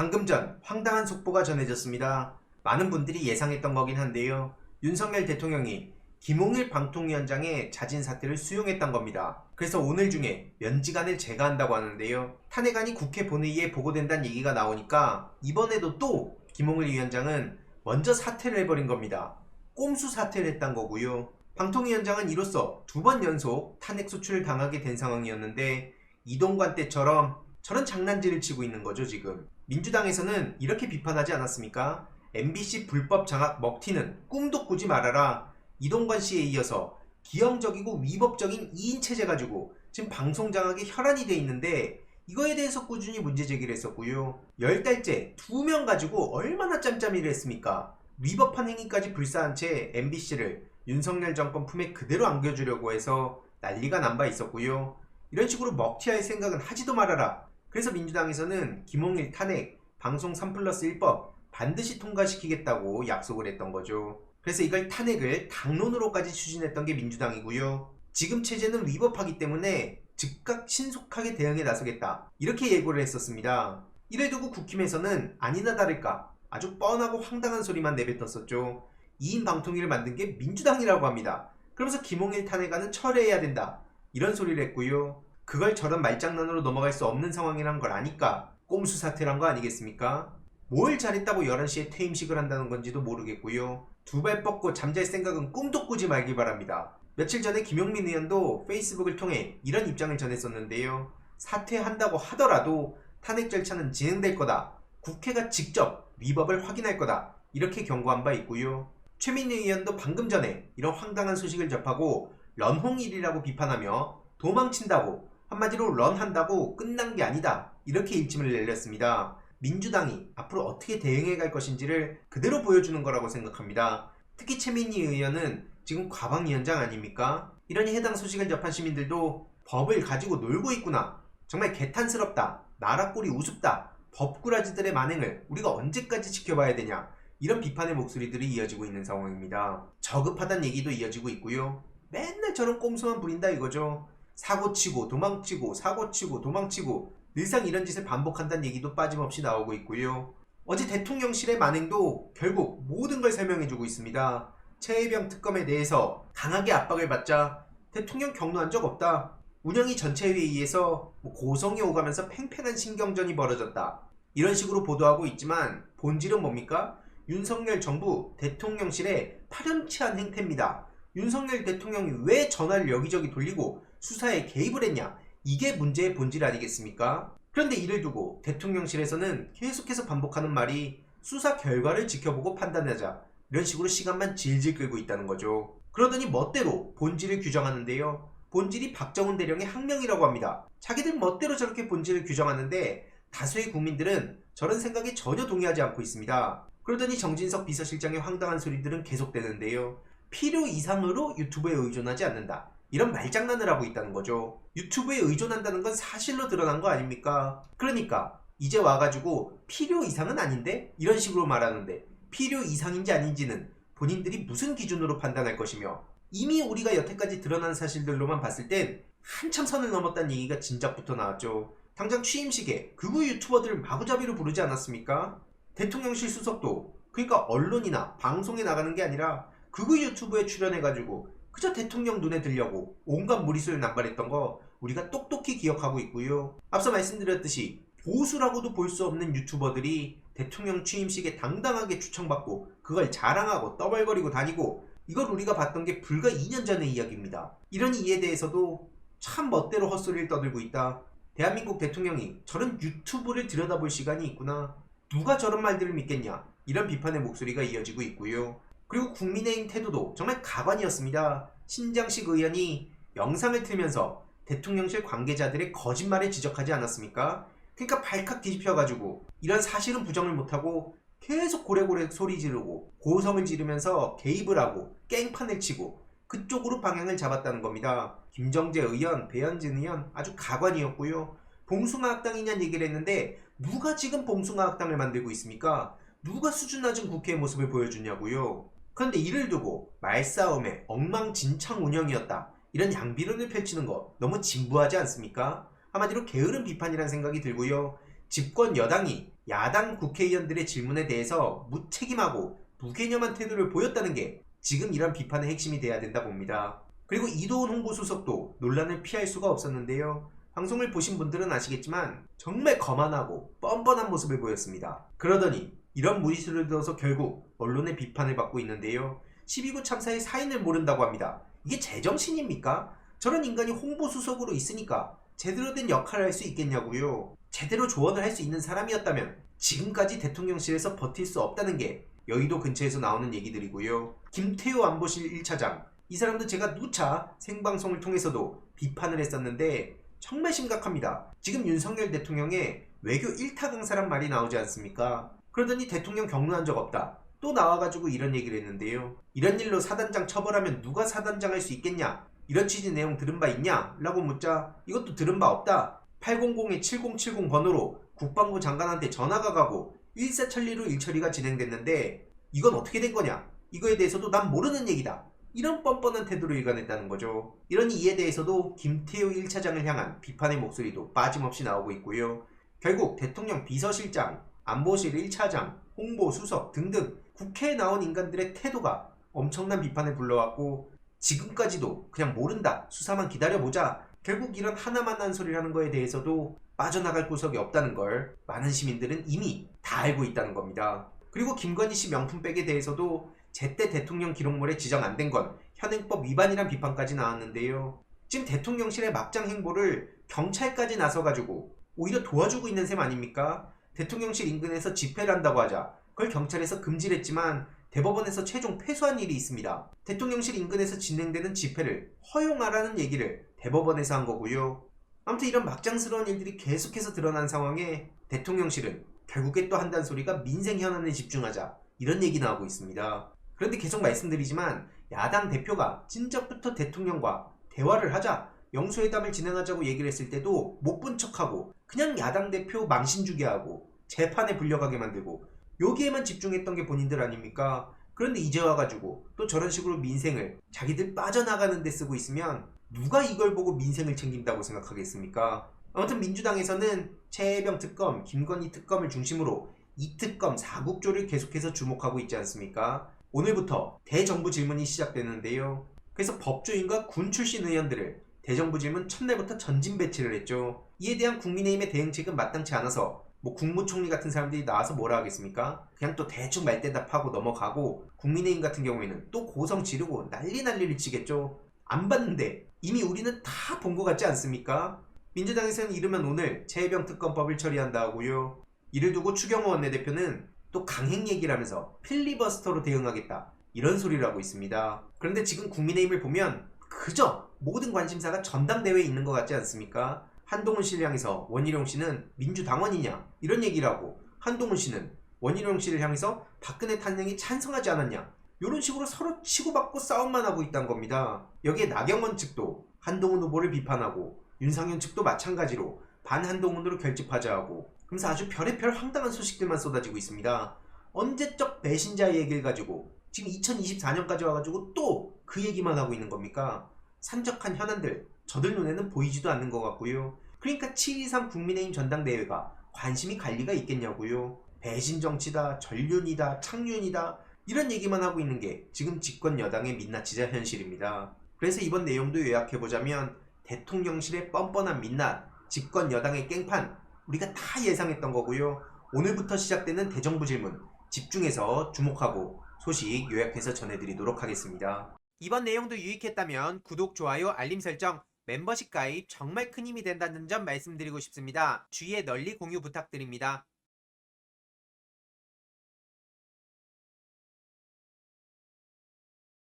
방금 전 황당한 속보가 전해졌습니다. 많은 분들이 예상했던 거긴 한데요. 윤석열 대통령이 김홍일 방통위원장의 자진 사퇴를 수용했던 겁니다. 그래서 오늘 중에 면직안을 제거한다고 하는데요. 탄핵안이 국회 본회의에 보고된다는 얘기가 나오니까 이번에도 또 김홍일 위원장은 먼저 사퇴를 해버린 겁니다. 꼼수 사퇴를 했단 거고요. 방통위원장은 이로써 두 번 연속 탄핵 소추를 당하게 된 상황이었는데 이동관 때처럼 저런 장난질을 치고 있는 거죠 지금. 민주당에서는 이렇게 비판하지 않았습니까? MBC 불법 장악 먹튀는 꿈도 꾸지 말아라. 이동관 씨에 이어서 기형적이고 위법적인 2인 체제 가지고 지금 방송 장악에 혈안이 돼 있는데 이거에 대해서 꾸준히 문제 제기를 했었고요. 열 달째 두명 가지고 얼마나 짬짬이를 했습니까? 위법한 행위까지 불사한 채 MBC를 윤석열 정권 품에 그대로 안겨주려고 해서 난리가 난 바 있었고요. 이런 식으로 먹튀할 생각은 하지도 말아라. 그래서 민주당에서는 김홍일 탄핵, 방송 3 플러스 1법 반드시 통과시키겠다고 약속을 했던 거죠. 그래서 이걸 탄핵을 당론으로까지 추진했던 게 민주당이고요. 지금 체제는 위법하기 때문에 즉각 신속하게 대응에 나서겠다. 이렇게 예고를 했었습니다. 이를 두고 국힘에서는 아니나 다를까 아주 뻔하고 황당한 소리만 내뱉었었죠. 2인 방통위를 만든 게 민주당이라고 합니다. 그러면서 김홍일 탄핵안은 철회해야 된다. 이런 소리를 했고요. 그걸 저런 말장난으로 넘어갈 수 없는 상황이란 걸 아니까 꼼수 사퇴란 거 아니겠습니까? 뭘 잘했다고 11시에 퇴임식을 한다는 건지도 모르겠고요. 두 발 뻗고 잠잘 생각은 꿈도 꾸지 말길 바랍니다. 며칠 전에 김용민 의원도 페이스북을 통해 이런 입장을 전했었는데요. 사퇴한다고 하더라도 탄핵 절차는 진행될 거다. 국회가 직접 위법을 확인할 거다. 이렇게 경고한 바 있고요. 최민희 의원도 방금 전에 이런 황당한 소식을 접하고 런홍일이라고 비판하며 도망친다고 한마디로 런한다고 끝난 게 아니다. 이렇게 일침을 내렸습니다. 민주당이 앞으로 어떻게 대응해 갈 것인지를 그대로 보여주는 거라고 생각합니다. 특히 최민희 의원은 지금 과방위원장 아닙니까? 이러니 해당 소식을 접한 시민들도 법을 가지고 놀고 있구나. 정말 개탄스럽다. 나라 꼴이 우습다. 법꾸라지들의 만행을 우리가 언제까지 지켜봐야 되냐. 이런 비판의 목소리들이 이어지고 있는 상황입니다. 저급하다는 얘기도 이어지고 있고요. 맨날 저런 꼼수만 부린다 이거죠. 사고치고 도망치고 사고치고 도망치고 늘상 이런 짓을 반복한다는 얘기도 빠짐없이 나오고 있고요. 어제 대통령실의 만행도 결국 모든 걸 설명해주고 있습니다. 최혜병 특검에 대해서 강하게 압박을 받자 대통령 경로한 적 없다. 운영위 전체 회의에서 뭐 고성이 오가면서 팽팽한 신경전이 벌어졌다. 이런 식으로 보도하고 있지만 본질은 뭡니까? 윤석열 정부 대통령실의 파렴치한 행태입니다. 윤석열 대통령이 왜 전화를 여기저기 돌리고 수사에 개입을 했냐? 이게 문제의 본질 아니겠습니까? 그런데 이를 두고 대통령실에서는 계속해서 반복하는 말이 수사 결과를 지켜보고 판단하자. 이런 식으로 시간만 질질 끌고 있다는 거죠. 그러더니 멋대로 본질을 규정하는데요. 본질이 박정훈 대령의 항명이라고 합니다. 자기들 멋대로 저렇게 본질을 규정하는데 다수의 국민들은 저런 생각에 전혀 동의하지 않고 있습니다. 그러더니 정진석 비서실장의 황당한 소리들은 계속되는데요. 필요 이상으로 유튜브에 의존하지 않는다. 이런 말장난을 하고 있다는 거죠. 유튜브에 의존한다는 건 사실로 드러난 거 아닙니까? 그러니까 이제 와가지고 필요 이상은 아닌데? 이런 식으로 말하는데 필요 이상인지 아닌지는 본인들이 무슨 기준으로 판단할 것이며 이미 우리가 여태까지 드러난 사실들로만 봤을 땐 한참 선을 넘었다는 얘기가 진작부터 나왔죠. 당장 취임식에 극우 유튜버들 마구잡이로 부르지 않았습니까? 대통령실 수석도 그러니까 언론이나 방송에 나가는 게 아니라 극우 유튜브에 출연해가지고 그저 대통령 눈에 들려고 온갖 무리수를 남발했던 거 우리가 똑똑히 기억하고 있고요. 앞서 말씀드렸듯이 보수라고도 볼 수 없는 유튜버들이 대통령 취임식에 당당하게 추천받고 그걸 자랑하고 떠벌거리고 다니고 이걸 우리가 봤던 게 불과 2년 전의 이야기입니다. 이런 이에 대해서도 참 멋대로 헛소리를 떠들고 있다. 대한민국 대통령이 저런 유튜브를 들여다볼 시간이 있구나. 누가 저런 말들을 믿겠냐. 이런 비판의 목소리가 이어지고 있고요. 그리고 국민의힘 태도도 정말 가관이었습니다. 신장식 의원이 영상을 틀면서 대통령실 관계자들의 거짓말을 지적하지 않았습니까? 그러니까 발칵 뒤집혀가지고 이런 사실은 부정을 못하고 계속 고래고래 소리 지르고 고성을 지르면서 개입을 하고 깽판을 치고 그쪽으로 방향을 잡았다는 겁니다. 김정재 의원, 배현진 의원 아주 가관이었고요. 봉숭아 학당이냐는 얘기를 했는데 누가 지금 봉숭아 학당을 만들고 있습니까? 누가 수준 낮은 국회의 모습을 보여주냐고요. 그런데 이를 두고 말싸움의 엉망진창 운영이었다. 이런 양비론을 펼치는 거 너무 진부하지 않습니까? 한마디로 게으른 비판이라는 생각이 들고요. 집권 여당이 야당 국회의원들의 질문에 대해서 무책임하고 무개념한 태도를 보였다는 게 지금 이런 비판의 핵심이 돼야 된다 봅니다. 그리고 이도훈 홍보수석도 논란을 피할 수가 없었는데요. 방송을 보신 분들은 아시겠지만 정말 거만하고 뻔뻔한 모습을 보였습니다. 그러더니 이런 무리수를 들어서 결국 언론의 비판을 받고 있는데요. 12구 참사의 사인을 모른다고 합니다. 이게 제정신입니까? 저런 인간이 홍보수석으로 있으니까 제대로 된 역할을 할 수 있겠냐고요. 제대로 조언을 할 수 있는 사람이었다면 지금까지 대통령실에서 버틸 수 없다는 게 여의도 근처에서 나오는 얘기들이고요. 김태호 안보실 1차장 이 사람도 제가 누차 생방송을 통해서도 비판을 했었는데 정말 심각합니다. 지금 윤석열 대통령의 외교 1타 강사란 말이 나오지 않습니까? 그러더니 대통령 경로한 적 없다. 또 나와가지고 이런 얘기를 했는데요. 이런 일로 사단장 처벌하면 누가 사단장 할 수 있겠냐? 이런 취지 내용 들은 바 있냐? 라고 묻자 이것도 들은 바 없다. 800-7070 번호로 국방부 장관한테 전화가 가고 일사천리로 일처리가 진행됐는데 이건 어떻게 된 거냐? 이거에 대해서도 난 모르는 얘기다. 이런 뻔뻔한 태도로 일관했다는 거죠. 이러니 이에 대해서도 김태호 1차장을 향한 비판의 목소리도 빠짐없이 나오고 있고요. 결국 대통령 비서실장, 안보실 1차장, 홍보수석 등등 국회에 나온 인간들의 태도가 엄청난 비판을 불러왔고 지금까지도 그냥 모른다, 수사만 기다려보자 결국 이런 하나만 한 소리를 하는 거에 대해서도 빠져나갈 구석이 없다는 걸 많은 시민들은 이미 다 알고 있다는 겁니다. 그리고 김건희 씨 명품백에 대해서도 제때 대통령 기록물에 지정 안 된 건 현행법 위반이란 비판까지 나왔는데요. 지금 대통령실의 막장 행보를 경찰까지 나서가지고 오히려 도와주고 있는 셈 아닙니까? 대통령실 인근에서 집회를 한다고 하자 그걸 경찰에서 금지를 했지만 대법원에서 최종 패소한 일이 있습니다. 대통령실 인근에서 진행되는 집회를 허용하라는 얘기를 대법원에서 한 거고요. 아무튼 이런 막장스러운 일들이 계속해서 드러난 상황에 대통령실은 결국에 또 한다는 소리가 민생 현안에 집중하자 이런 얘기 나오고 있습니다. 그런데 계속 말씀드리지만 야당 대표가 진작부터 대통령과 대화를 하자 영수회담을 진행하자고 얘기를 했을 때도 못 본 척하고 그냥 야당 대표 망신 주게 하고 재판에 불려가게 만들고 여기에만 집중했던 게 본인들 아닙니까? 그런데 이제 와가지고 또 저런 식으로 민생을 자기들 빠져나가는 데 쓰고 있으면 누가 이걸 보고 민생을 챙긴다고 생각하겠습니까? 아무튼 민주당에서는 최혜병 특검, 김건희 특검을 중심으로 이 특검 4국조를 계속해서 주목하고 있지 않습니까? 오늘부터 대정부 질문이 시작되는데요. 그래서 법조인과 군 출신 의원들을 대정부 질문 첫날부터 전진 배치를 했죠. 이에 대한 국민의힘의 대응책은 마땅치 않아서 뭐 국무총리 같은 사람들이 나와서 뭐라 하겠습니까? 그냥 또 대충 말대답하고 넘어가고 국민의힘 같은 경우에는 또 고성 지르고 난리 난리를 치겠죠. 안 봤는데 이미 우리는 다 본 것 같지 않습니까? 민주당에서는 이르면 오늘 최혜병 특검법을 처리한다고요. 이를 두고 추경호 원내대표는 또 강행 얘기를 하면서 필리버스터로 대응하겠다 이런 소리를 하고 있습니다. 그런데 지금 국민의힘을 보면 그저 모든 관심사가 전당대회에 있는 것 같지 않습니까? 한동훈 씨를 향해서 원희룡 씨는 민주당원이냐 이런 얘기를 하고 한동훈 씨는 원희룡 씨를 향해서 박근혜 탄핵이 찬성하지 않았냐 이런 식으로 서로 치고받고 싸움만 하고 있다는 겁니다. 여기에 나경원 측도 한동훈 후보를 비판하고 윤상현 측도 마찬가지로 반한동훈으로 결집하자 하고 그러면서 아주 별의별 황당한 소식들만 쏟아지고 있습니다. 언제적 배신자 얘기를 가지고 지금 2024년까지 와가지고 또 그 얘기만 하고 있는 겁니까? 산적한 현안들 저들 눈에는 보이지도 않는 것 같고요. 그러니까 7.23 국민의힘 전당대회가 관심이 갈 리가 있겠냐고요. 배신 정치다, 전륜이다, 창륜이다 이런 얘기만 하고 있는 게 지금 집권 여당의 민낯이자 현실입니다. 그래서 이번 내용도 요약해보자면 대통령실의 뻔뻔한 민낯, 집권 여당의 깽판 우리가 다 예상했던 거고요. 오늘부터 시작되는 대정부 질문 집중해서 주목하고 소식 요약해서 전해드리도록 하겠습니다. 이번 내용도 유익했다면 구독, 좋아요, 알림 설정, 멤버십 가입 정말 큰 힘이 된다는 점 말씀드리고 싶습니다. 주위에 널리 공유 부탁드립니다.